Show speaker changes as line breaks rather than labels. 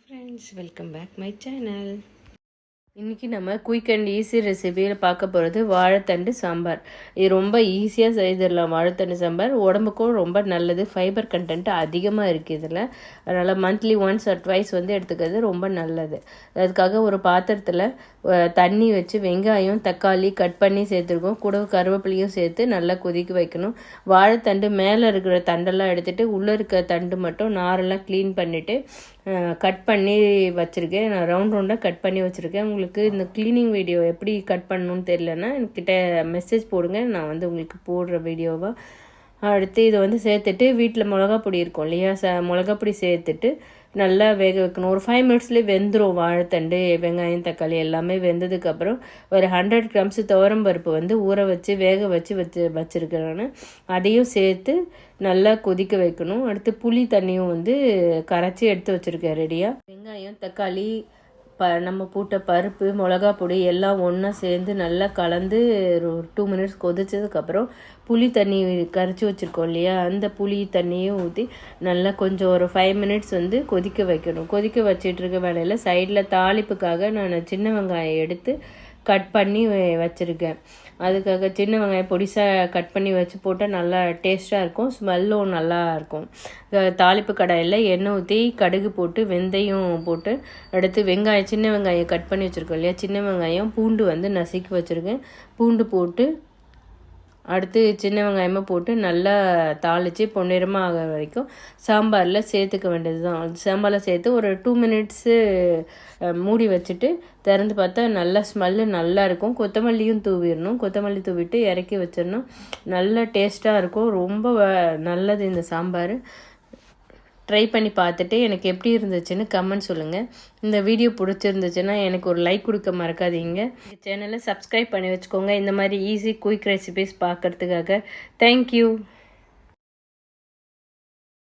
Friends welcome back my channel
இன்றைக்கி நம்ம quick and easy ரெசிபியில் பார்க்க போகிறது வாழைத்தண்டு சாம்பார். இது ரொம்ப ஈஸியாக செய்திடலாம் வாழைத்தண்டு சாம்பார். உடம்புக்கும் ரொம்ப நல்லது ஃபைபர் கண்டென்ட் அதிகமாக இருக்குது இதில். அதனால் மந்த்லி ஒன்ஸ் ஆர் ட்வைஸ் வந்து எடுத்துக்கிறது ரொம்ப நல்லது. அதுக்காக ஒரு பாத்திரத்தில் தண்ணி வச்சு வெங்காயம் தக்காளி கட் பண்ணி சேர்த்துருக்கோம். கூட கருவேப்பிலையும் சேர்த்து நல்லா கொதிக்க வைக்கணும். வாழைத்தண்டு மேலே இருக்கிற தண்டெல்லாம் எடுத்துகிட்டு உள்ளே இருக்கிற தண்டு மட்டும் நாரெல்லாம் க்ளீன் பண்ணிவிட்டு கட் பண்ணி வச்சுருக்கேன். நான் ரவுண்ட் ரவுண்டாக கட் பண்ணி வச்சுருக்கேன். உங்களுக்கு இந்த க்ளீனிங் வீடியோ எப்படி கட் பண்ணணும்னு தெரிலன்னா என்கிட்ட மெசேஜ் போடுங்க. நான் வந்து உங்களுக்கு போடுற வீடியோவாக அடுத்து இதை வந்து சேர்த்துட்டு வீட்டில் மிளகா பொடி இருக்கும் இல்லையா? ச மிளகா பொடி சேர்த்துட்டு நல்லா வேக வைக்கணும். ஒரு ஃபைவ் மினிட்ஸ்லேயே வெந்துடும் வாழைத்தண்டு வெங்காயம் தக்காளி எல்லாமே வெந்ததுக்கப்புறம் ஒரு ஹண்ட்ரட் கிராம்ஸ் துவரம் பருப்பு வந்து ஊற வச்சு வேக வச்சு வச்சு வச்சுருக்கிறேன் அதையும் சேர்த்து நல்லா கொதிக்க வைக்கணும். அடுத்து புளி தண்ணியும் வந்து கரைச்சி எடுத்து வச்சுருக்கேன் ரெடியாக வெங்காயம் தக்காளி ப நம்ம போட்ட பருப்பு மிளகா பொடி எல்லாம் ஒன்றா சேர்ந்து நல்லா கலந்து ஒரு டூ மினிட்ஸ் கொதிச்சதுக்கப்புறம் புளி தண்ணி கரைச்சி வச்சுருக்கோம் இல்லையா? அந்த புளி தண்ணியும் ஊற்றி நல்லா கொஞ்சம் ஒரு ஃபைவ் மினிட்ஸ் வந்து கொதிக்க வைக்கணும். கொதிக்க வச்சிட்ருக்க வேலையில் சைடில் தாளிப்புக்காக நான் சின்ன வெங்காயம் எடுத்து கட் பண்ணி வச்சுருக்கேன். அதுக்காக சின்ன வெங்காயம் பொடிசாக கட் பண்ணி வச்சு போட்டால் நல்லா டேஸ்ட்டாக இருக்கும் ஸ்மெல்லும் நல்லா இருக்கும். தாளிப்பு கடாயில் எண்ணெய் ஊற்றி கடுகு போட்டு வெந்தயம் போட்டு அடுத்து வெங்காயம் சின்ன வெங்காயம் கட் பண்ணி வச்சுருக்கோம் இல்லையா? சின்ன வெங்காயம் பூண்டு வந்து நசுக்கி வச்சுருக்கேன். பூண்டு போட்டு அடுத்து சின்ன வெங்காயமாக போட்டு நல்லா தாளித்து பொன்னிறமாக ஆகிற வரைக்கும் சாம்பாரில் சேர்த்துக்க வேண்டியது தான் சாம்பாரில் சேர்த்து ஒரு டூ மினிட்ஸு மூடி வச்சுட்டு திறந்து பார்த்தா நல்லா ஸ்மெல்லு நல்லா இருக்கும். கொத்தமல்லியும் தூவிடணும். கொத்தமல்லி தூவிட்டு இறக்கி வச்சிடணும். நல்லா டேஸ்ட்டாக இருக்கும். ரொம்ப வ- நல்லது இந்த சாம்பார். ட்ரை பண்ணி பார்த்துட்டு எனக்கு எப்படி இருந்துச்சுன்னு கமெண்ட் சொல்லுங்கள் இந்த வீடியோ பிடிச்சிருந்துச்சுன்னா எனக்கு ஒரு லைக் கொடுக்க மறக்காதீங்க. சேனலை சப்ஸ்கிரைப் பண்ணி வச்சுக்கோங்க. இந்த மாதிரி ஈஸி குயிக் ரெசிபிஸ் பார்க்கறதுக்காக. Thank you